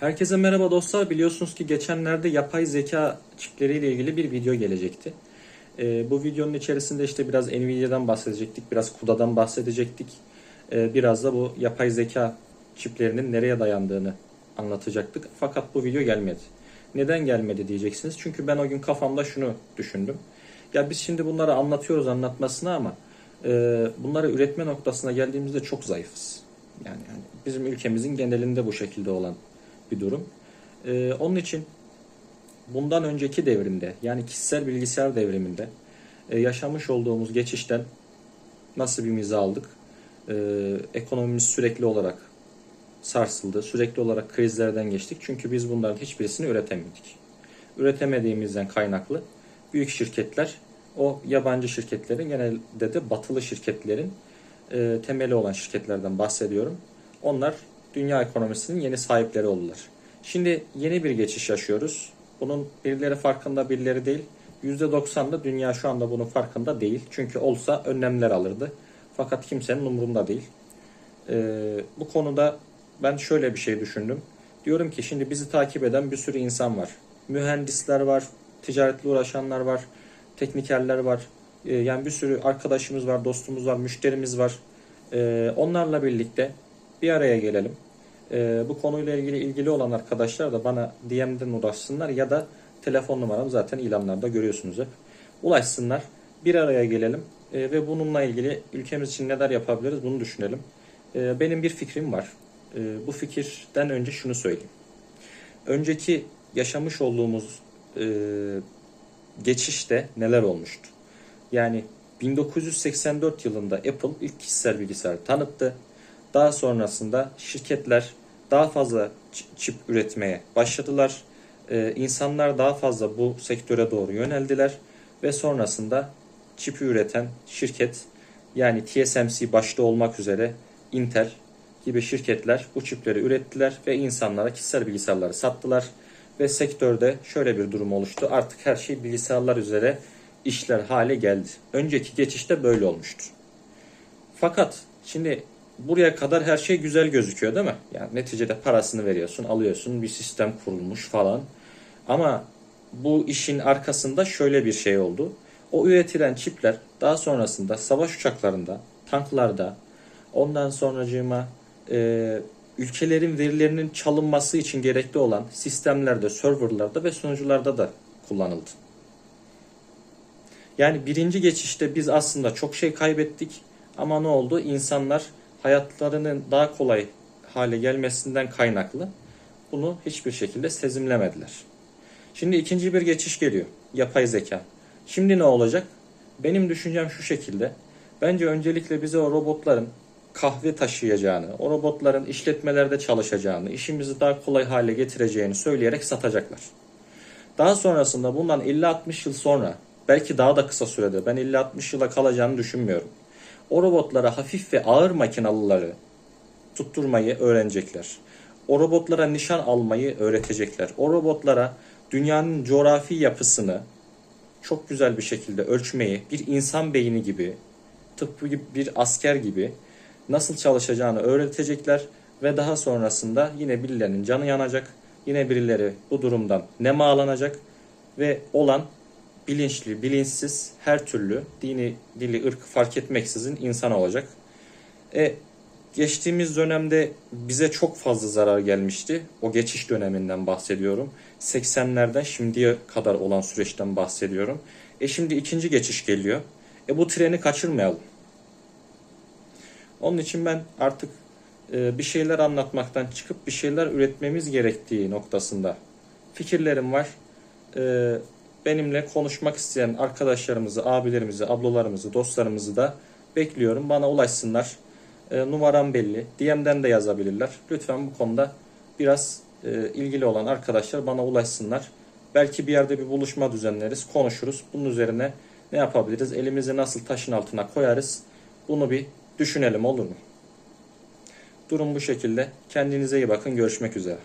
Herkese merhaba dostlar. Biliyorsunuz ki geçenlerde yapay zeka çipleriyle ilgili bir video gelecekti. Ee, bu videonun içerisinde işte biraz Nvidia'dan bahsedecektik, biraz CUDA'dan bahsedecektik. Ee, biraz da bu yapay zeka çiplerinin nereye dayandığını anlatacaktık. Fakat bu video gelmedi. Neden gelmedi diyeceksiniz. Çünkü ben o gün kafamda şunu düşündüm. Ya biz şimdi bunları anlatıyoruz anlatmasına ama e, bunları üretme noktasına geldiğimizde çok zayıfız. Yani, yani bizim ülkemizin genelinde bu şekilde olan bir durum. Ee, onun için bundan önceki devrimde yani kişisel bilgisayar devriminde e, yaşamış olduğumuz geçişten miza aldık? Ee, ekonomimiz sürekli olarak sarsıldı. Sürekli olarak krizlerden geçtik. Çünkü biz bunların hiçbirisini üretemedik. Üretemediğimizden kaynaklı büyük şirketler o yabancı şirketlerin genelde de batılı şirketlerin e, temeli olan şirketlerden bahsediyorum. Onlar dünya ekonomisinin yeni sahipleri oldular. Şimdi yeni bir geçiş yaşıyoruz. Bunun birileri farkında birileri değil. %90'da dünya şu anda bunun farkında değil. Çünkü olsa önlemler alırdı. Fakat kimsenin umurunda değil. Ee, bu konuda ben şöyle bir şey düşündüm. Diyorum ki şimdi bizi takip eden bir sürü insan var. Mühendisler var, ticaretle uğraşanlar var, teknikerler var. Ee, yani bir sürü arkadaşımız var, dostumuz var, müşterimiz var. Ee, onlarla birlikte bir araya gelelim. Ee, bu konuyla ilgili ilgili olan arkadaşlar da bana DM'den ulaşsınlar ya da telefon numaramı zaten ilanlarda görüyorsunuz hep. Ulaşsınlar. Bir araya gelelim Ee, ve bununla ilgili ülkemiz için neler yapabiliriz bunu düşünelim. Ee, benim bir fikrim var. Ee, bu fikirden önce şunu söyleyeyim. Önceki yaşamış olduğumuz e, geçişte neler olmuştu? Yani 1984 yılında Apple ilk kişisel bilgisayar tanıttı. Daha sonrasında şirketler daha fazla çip üretmeye başladılar. Ee, insanlar daha fazla bu sektöre doğru yöneldiler ve sonrasında çipi üreten şirket yani TSMC başta olmak üzere Intel gibi şirketler bu çipleri ürettiler ve insanlara kişisel bilgisayarları sattılar ve sektörde şöyle bir durum oluştu. Artık her şey bilgisayarlar üzere işler hale geldi. Önceki geçişte böyle olmuştu. Fakat şimdi buraya kadar her şey güzel gözüküyor değil mi? Yani neticede parasını veriyorsun, alıyorsun, bir sistem kurulmuş falan. Ama bu işin arkasında şöyle bir şey oldu. O üretilen çipler daha sonrasında savaş uçaklarında, tanklarda, ondan sonracığıma e, ülkelerin verilerinin çalınması için gerekli olan sistemlerde, serverlarda ve sunucularda da kullanıldı. Yani birinci geçişte biz aslında çok şey kaybettik ama ne oldu? İnsanlar hayatlarının daha kolay hale gelmesinden kaynaklı bunu hiçbir şekilde sezimlemediler. Şimdi ikinci bir geçiş geliyor. Yapay zeka. Şimdi ne olacak? Benim düşüncem şu şekilde. Bence öncelikle bize o robotların kahve taşıyacağını, o robotların işletmelerde çalışacağını, işimizi daha kolay hale getireceğini söyleyerek satacaklar. Daha sonrasında bundan 50-60 yıl sonra, belki daha da kısa sürede, ben 50-60 yıla kalacağını düşünmüyorum. O robotlara hafif ve ağır makinalıları tutturmayı öğrenecekler. O robotlara nişan almayı öğretecekler. O robotlara dünyanın coğrafi yapısını çok güzel bir şekilde ölçmeyi, bir insan beyni gibi, tıpkı bir asker gibi nasıl çalışacağını öğretecekler ve daha sonrasında yine birilerinin canı yanacak. Yine birileri bu durumdan nemalanacak ve olan bilinçli, bilinçsiz her türlü dini, dili, ırk fark etmeksizin insan olacak. E, geçtiğimiz dönemde bize çok fazla zarar gelmişti. O geçiş döneminden bahsediyorum. 80'lerden şimdiye kadar olan süreçten bahsediyorum. E şimdi ikinci geçiş geliyor. E bu treni kaçırmayalım. Onun için ben artık e, bir şeyler anlatmaktan çıkıp bir şeyler üretmemiz gerektiği noktasında fikirlerim var. Benimle konuşmak isteyen arkadaşlarımızı, abilerimizi, ablalarımızı, dostlarımızı da bekliyorum. Bana ulaşsınlar. E, numaram belli. DM'den de yazabilirler. Lütfen bu konuda biraz e, ilgili olan arkadaşlar bana ulaşsınlar. Belki bir yerde bir buluşma düzenleriz, konuşuruz. Bunun üzerine ne yapabiliriz? Elimizi nasıl taşın altına koyarız? Bunu bir düşünelim olur mu? Durum bu şekilde. Kendinize iyi bakın. Görüşmek üzere.